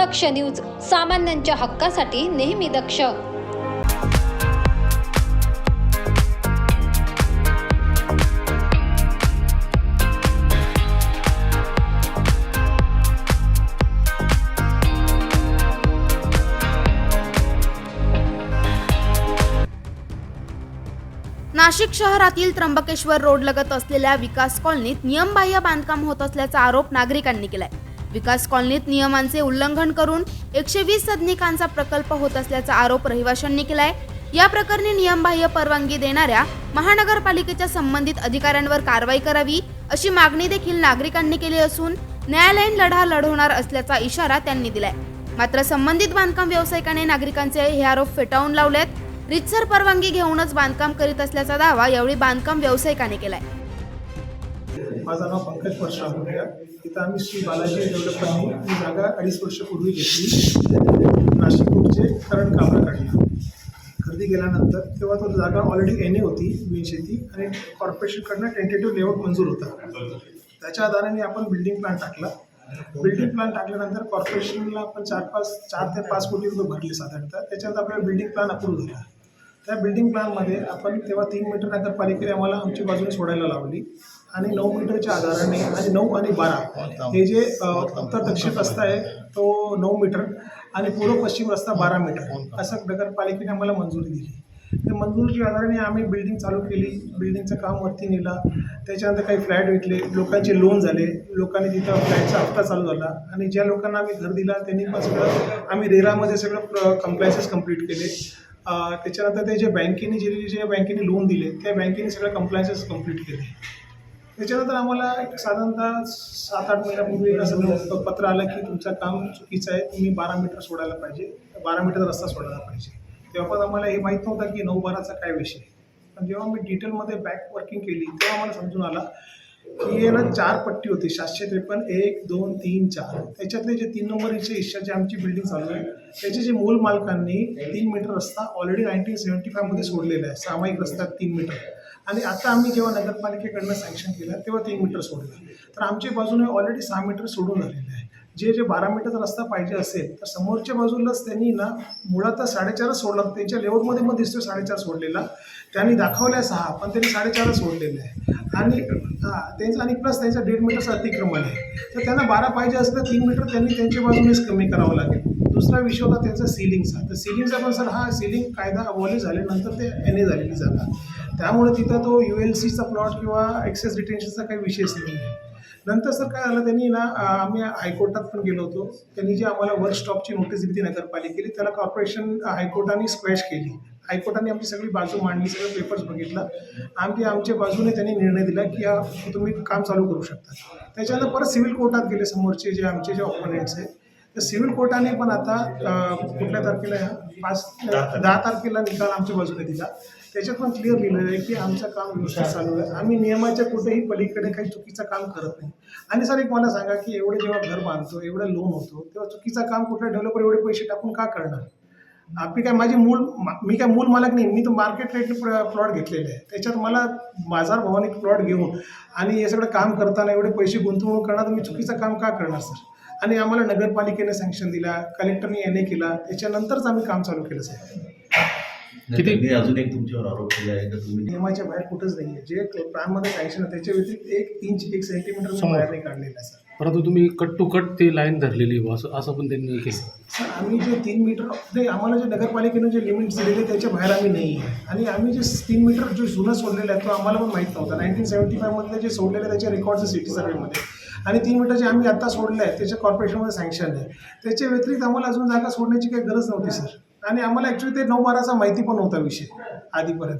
दक्ष news सामान्यांच्या हक्कासाठी नेहमी दक्ष. नाशिक शहरातील त्र्यंबकेश्वर रोड लगत असलेल्या विकास कॉलनीत नियमबाह्य बांधकाम होत असल्याचा आरोप नागरिकांनी केलाय. विकास कॉलनीत नियमांचे उल्लंघन करून एकशे वीस सदनिकांचा प्रकल्प होत असल्याचा आरोप रहिवाशांनी केलाय. या प्रकरणी नियमबाह्य परवानगी देणाऱ्या महानगरपालिकेच्या संबंधित अधिकाऱ्यांवर कारवाई करावी अशी मागणी देखील नागरिकांनी केली असून न्यायालयीन लढा लढवणार असल्याचा इशारा त्यांनी दिलाय. मात्र संबंधित बांधकाम व्यावसायिकाने नागरिकांचे हे आरोप फेटाळून लावलेत. रितसर परवानगी घेऊनच बांधकाम करीत असल्याचा दावा यावेळी बांधकाम व्यावसायिकाने केलाय. माझं नाव पंकज परशुराम होत्या तिथं आम्ही श्री बालाजी डेव्हलपरनी ही जागा अडीच वर्षपूर्वी घेतली. नाशिक रोडचे करंट कामं काढला खरेदी केल्यानंतर तेव्हा तो जागा ऑलरेडी एन ए होती ग्रीन शेती आणि कॉर्पोरेशनकडनं टेंटेटिव्ह लेआउट मंजूर होता. त्याच्या आधाराने आपण बिल्डिंग प्लॅन टाकला. बिल्डिंग प्लॅन टाकल्यानंतर कॉर्पोरेशनला आपण चार पाच चार ते पाच कोटी रुपये भरले साधारणतः. त्याच्यानंतर आपल्याला बिल्डिंग प्लॅन अप्रूव्ह झाला. त्या बिल्डिंग प्लॅनमध्ये आपण तेव्हा तीन मीटर नगरपालिकेने आम्हाला आमची बाजूने सोडायला लावली. आणि नऊ मीटरच्या आधाराने आणि नऊ आणि बारा हे जे उत्तर दक्षिण रस्ता आहे तो नऊ मीटर आणि पूर्व पश्चिम रस्ता बारा मीटर. असं नगरपालिकेने आम्हाला मंजुरी दिली. त्या मंजुरीच्या आधाराने आम्ही बिल्डिंग चालू केली. बिल्डिंगचं काम वरती नेलं. त्याच्यानंतर काही फ्लॅट विकले. लोकांचे लोन झाले. लोकांनी तिथं फ्लॅटचा हप्ता चालू झाला. आणि ज्या लोकांना आम्ही घर दिला त्यांनी पण सगळं आम्ही रेरामध्ये सगळं कम्प्लायन्सेस कंप्लीट केले. त्याच्यानंतर ते जे बँकेने जे जे बँकेने लोन दिले त्या बँकेने सगळं कम्प्लायन्सेस कंप्लीट केले. त्याच्यानंतर आम्हाला एक साधारणतः सात आठ महिन्यापूर्वी असं पत्र आलं की तुमचं काम चुकीचं आहे तुम्ही बारा मीटर सोडायला पाहिजे. बारा मीटर रस्ता सोडायला पाहिजे. तेव्हा पण आम्हाला हे माहीत नव्हतं की नऊ बाराचा काय विषय. पण जेव्हा मी डिटेलमध्ये बॅक वर्किंग केली तेव्हा आम्हाला समजून आला की हे ना चार पट्टी होती सातशे त्रेपन्न एक दोन तीन चार. त्याच्यातले जे तीन नंबरचे हिश्श्याची आमची बिल्डिंग चालू आहे त्याचे जे मूल मालकांनी तीन मीटर रस्ता ऑलरेडी नाईन्टीन सेवन्टी फायमध्ये सोडलेला आहे. सामायिक रस्त्यात तीन मीटर. आणि आता आम्ही जेव्हा नगरपालिकेकडनं सँक्शन केलं तेव्हा तीन मीटर सोडलं. तर आमच्या बाजूने ऑलरेडी सहा मीटर सोडून आलेले आहे. जे जे बारा मीटरचा रस्ता पाहिजे असेल तर समोरच्या बाजूलाच त्यांनी ना मुळातच साडेचारच सोडला. त्यांच्या लेवलमध्ये मग दिसतो साडेचार सोडलेला. त्यांनी दाखवल्या सहा पण त्यांनी साडेचारच सोडलेले आहे. आणि हां त्यांचं आणि प्लस त्यांचं दीड मीटरचं अतिक्रमण आहे. तर त्यांना बारा पाहिजे असलं तर तीन मीटर त्यांनी त्यांच्या बाजूनेच कमी करावं लागेल. दुसरा विषय होता त्यांचा सिलिंगचा तर सिलिंगचा पण सर हा सिलिंग कायदा अबॉलिश झाल्यानंतर ते एन ए झालेली जागा त्यामुळे तिथं तो यू एल सीचा प्लॉट किंवा एक्सेस रिटेन्शनचा काही विषयच नाही आहे. नंतर सर काय झालं त्यांनी ना आम्ही हायकोर्टात पण गेलो होतो. त्यांनी जी आम्हाला वर्क स्टॉपची नोटीस दिली ती नगरपालिकेली त्याला कॉर्पोरेशन हायकोर्टाने स्क्वॅश केली. हायकोर्टाने आमची सगळी बाजू मांडली सगळं पेपर्स बघितला. आमची आमच्या बाजूने त्यांनी निर्णय दिला की हा तुम्ही काम चालू करू शकता. त्याच्यानंतर परत सिव्हिल कोर्टात गेले समोरचे जे आमचे जे ऑपोनेंट्स आहेत. तर सिव्हिल कोर्टाने पण आता कुठल्या तारखेला? पाच दहा तारखेला. निकाल आमच्या बाजूने दिला. त्याच्यात पण क्लिअर लिहिलेलं आहे की आमचं काम व्यवस्थित चालू आहे. आम्ही नियमाच्या कुठेही पलीकडे काही चुकीचं काम करत नाही. आणि सर एक मला सांगा की एवढे जेव्हा घर बांधतो एवढं लोन होतो तेव्हा चुकीचं काम कुठला डेव्हलपर एवढे पैसे टाकून का करणार? आपली काय माझी मूळ मा- मी काय मूल मालक नाही मी तर मार्केट रेटने प्लॉट घेतलेले आहे. त्याच्यात मला बाजारभावाने प्लॉट घेऊन आणि हे सगळं काम करताना एवढे पैसे गुंतवणूक करणार तर मी चुकीचं काम का करणार सर? आणि आम्हाला नगरपालिकेने सँक्शन दिला कलेक्टरने एन ए केला त्याच्यानंतरच आम्ही काम चालू केलं साहेब. त्यांनी अजून एक तुमच्यावर आरोप केला आहे का तुम्ही नियमाच्या बाहेर कुठंच नाही आहे जे प्लॅनमध्ये सँक्शन आहे त्याच्या व्यतिरिक्त एक इंच एक सेंटीमीटर मी बाहेर नाही काढलेलं आहे सर परंतु तुम्ही कट टू कट ते लाईन धरलेली आहे बुवा, असं असं पण त्यांनी केलं. सर आम्ही जे तीन मीटर ते आम्हाला जे नगरपालिकेनं जे लिमिट्स दिलेले त्याच्या बाहेर आम्ही नाही आहे आणि आम्ही जे तीन मीटर जो जुनं सोडलेलं आहे तो आम्हाला पण माहीत नव्हता. नाईन्टीन सेवन्टी फायमधले जे सोडलेले त्याचे रेकॉर्ड्स सिटी सर्वेमध्ये आणि तीन मीटर जे आम्ही आता सोडले आहे त्याच्या कॉर्पोरेशनमध्ये सँक्शन आहे. त्याच्या व्यतिरिक्त आम्हाला अजून जागा सोडण्याची काही गरज नव्हती सर आणि आम्हाला ॲक्च्युली ते नऊ बाराचा माहिती पण नव्हता विषय आधीपर्यंत.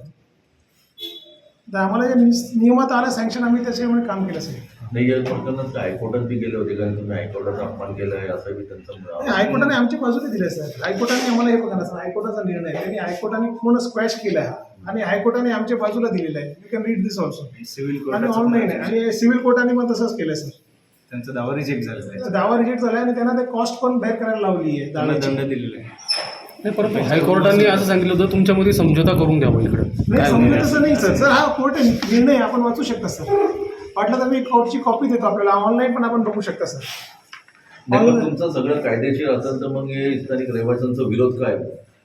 तर आम्हाला जे नियमात आलं सँक्शन आम्ही त्याच्यामुळे काम केलं सर नाही या प्रकरणात हायकोर्टात बी गेले होते कारण तुम्ही हायकोर्टाचा अपमान केला आहे असं बी त्यांचा नाही, हायकोर्टाने आमच्या बाजूने दिले सर हायकोर्टाने आम्हाला हे बघा सर हायकोर्टाचा निर्णय. आहे त्यांनी हायकोर्टाने पूर्ण स्क्वॅश केला आहे. आणि हायकोर्टाने आमच्या बाजूला दिलेला आहे. You can read this also civil आणि कोर्टाचा ऑनलाईन आहे. आणि सिव्हिल कोर्टाने पण तसंच केलं सर त्यांचा दावा रिजेक्ट झालेला आहे दावा रिजेक्ट झाला आणि त्यांना ते कॉस्ट पण बाहेर करायला लावली आहे त्यांना दाव्याची. दंड दिलेला आहे. नाही परंतु हायकोर्टाने असं सांगितलं होतं तुमच्यामध्ये समझोता करून घ्यावा इकडं. नाही काय समजून होणार तसं नाही सर सर हा कोर्ट आहे निर्णय आहे, आपण वाचू शकता सर वाटलं तर मी कोर्टची कॉपी देतो आपल्याला. ऑनलाईन पण आपण बघू शकता सर नाही पण तुमचं सगळं कायदेशीर असेल तर मग हे स्थानिक रहिवाशांचा विरोध काय?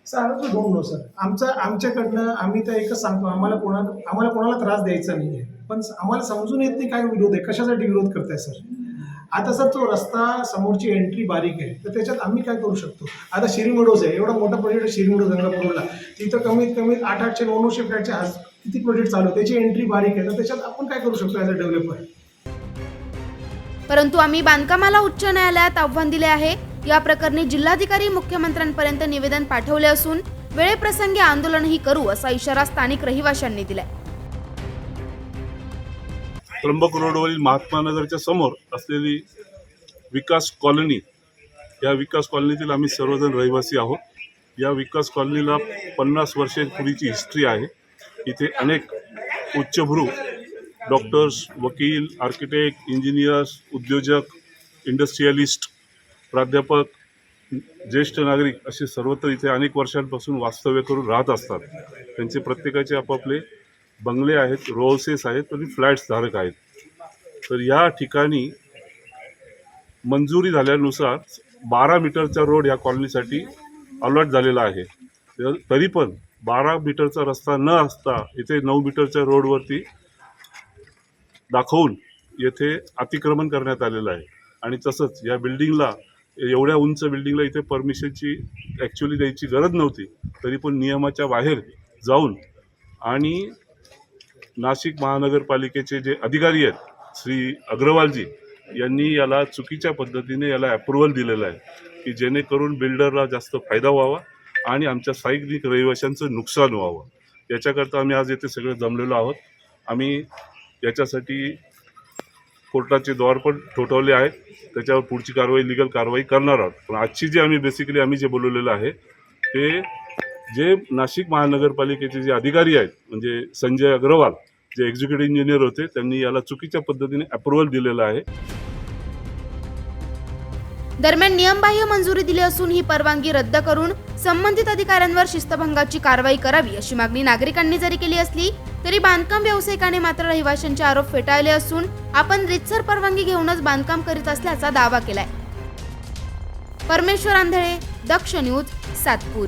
सर आमचं डोंट नो सर आमचं आमच्याकडनं आम्ही तर एकच सांगतो आम्हाला कोणा आम्हाला कोणाला त्रास द्यायचा नाही आहे पण आम्हाला समजून येत नाही काय विरोध आहे कशासाठी विरोध करताय सर आता सर तो रस्ता समोरची एंट्री बारीक आहे. तर त्याच्यात आम्ही काय करू शकतो? आता शिरीमडोज आहे. एवढा मोठा प्रोजेक्ट आहे शिरीमडो गंगापूरला तिथं कमीत कमी आठ आठशे नऊशे फ्लॅटचे आज किती प्रोजेक्ट चालू आहे त्याची एंट्री बारीक आहे. तर त्याच्यात आपण काय करू शकतो ॲज अ डेव्हलपर परंतु आम्ही बांधकामाला उच्च न्यायालयात आव्हान दिले आहे. या प्रकरणी जिल्हाधिकारी मुख्यमंत्र्यांपर्यंत निवेदन पाठवले असून वेळेप्रसंगी आंदोलनही करू असा इशारा स्थानिक रहिवाशांनी दिलाय. त्र्यंबक रोडवरील महात्मा नगरच्या समोर असलेली विकास कॉलनी या विकास कॉलनीतील आम्ही सर्वजण रहिवासी आहोत. या विकास कॉलनीला पन्नास वर्षांपूर्वीची हिस्ट्री आहे. इथे अनेक उच्चभ्रू डॉक्टर्स वकील आर्किटेक्ट इंजिनियर्स उद्योजक इंडस्ट्रियलिस्ट प्राध्यापक ज्येष्ठ नागरिक असे सर्वत्र इथे अनेक वर्षांपासून वास्तव्य करून राहत असतात. त्यांचे प्रत्येकाचे आपापले बंगले आहेत रोसेस आहेत आणि फ्लॅट्स धारक आहेत. तर या ठिकाणी मंजुरी झाल्यानुसार बारा मीटरचा रोड या कॉलनीसाठी अलॉट झालेला आहे. तर- तरी पण बारा मीटरचा रस्ता न असता इथे नऊ मीटरच्या रोडवरती दाखवून येथे अतिक्रमण करण्यात आलेलं आहे. आणि तसंच या बिल्डिंगला एवढ्या उंच बिल्डिंगला इथे परमिशनची ॲक्च्युली द्यायची गरज नव्हती. तरी पण नियमाच्या बाहेर जाऊन आणि नाशिक महानगरपालिकेचे जे अधिकारी आहेत श्री अग्रवालजी यांनी याला चुकीच्या पद्धतीने याला अप्रुव्हल दिलेलं आहे की जेणेकरून बिल्डरला जास्त फायदा व्हावा आणि आमच्या सार्वजनिक रहिवाशांचं नुकसान व्हावं. याच्याकरता आम्ही आज येथे सगळे जमलेलो आहोत. आम्ही याच्यासाठी कोर्टाचे द्वार पण ठोठवले आहेत. त्याच्यावर पुढची कारवाई लिगल कारवाई करणार आहोत. पण आजची जी आम्ही बेसिकली आम्ही जे बोलवलेलं आहे ते जे नाशिक महानगरपालिकेचे जे अधिकारी आहेत म्हणजे संजय अग्रवाल जे एक्झिक्युटिव्ह इंजिनियर होते त्यांनी याला चुकीच्या पद्धतीने अप्रुव्हल दिलेलं आहे. दरम्यान नियमबाह्य मंजुरी दिली असून ही परवानगी रद्द करून संबंधित अधिकाऱ्यांवर शिस्तभंगाची कारवाई करावी अशी मागणी नागरिकांनी जरी केली असली तरी बांधकाम व्यावसायिकाने मात्र रहिवाशांचे आरोप फेटाळले असून आपण रितसर परवानगी घेऊनच बांधकाम करीत असल्याचा दावा केलाय. परमेश्वर आंधळे दक्ष न्यूज सातपूर.